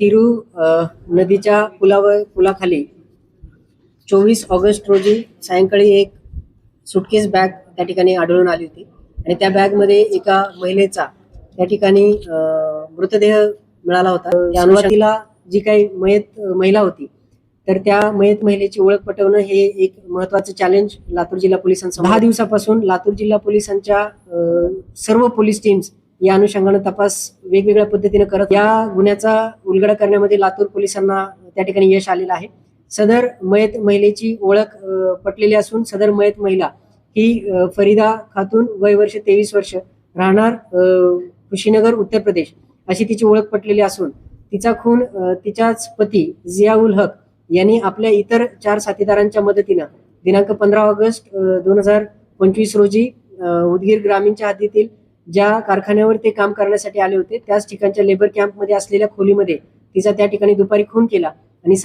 तिरू नदीच्या पुलावर पुलाखाली चोवीस ऑगस्ट रोजी सायंकाळी एक सुटकेस बॅग त्या ठिकाणी आढळून आली होती. आणि त्या बॅगमध्ये एका महिलेचा त्या ठिकाणी अ, मृतदेह मिळाला होता. त्या अनुवादीला जी काही मयत महिला होती तर त्या मयत महिलेची ओळख पटवणं हे एक महत्वाचं चॅलेंज लातूर जिल्हा पोलिसांसमोर. दहा दिवसापासून लातूर जिल्हा पोलिसांच्या सर्व पोलीस टीम्स या अनुषंगानं तपास वेगवेगळ्या पद्धतीने करत या गुन्ह्याचा उलगडा करण्यामध्ये लातूर पोलिसांना त्या ठिकाणी यश आलेलं आहे. सदर मयत महिलेची ओळख पटलेली असून सदर मयत महिला ही फरीदा खातून वय वर्ष तेवीस वर्ष राहणार कुशीनगर उत्तर प्रदेश अशी तिची ओळख पटलेली असून तिचा खून तिच्याच पती जियाउल हक यांनी आपल्या इतर चार साथीदारांच्या मदतीनं दिनांक पंधरा ऑगस्ट दोन हजार पंचवीस रोजी उदगीर ग्रामीणच्या हद्दीतील ज्या कारखान्यावर ते काम करण्यासाठी आले होते त्याच ठिकाणच्या लेबर कॅम्पमध्ये असलेल्या खोलीमध्ये तिचा त्या ठिकाणी दुपारी खून केला.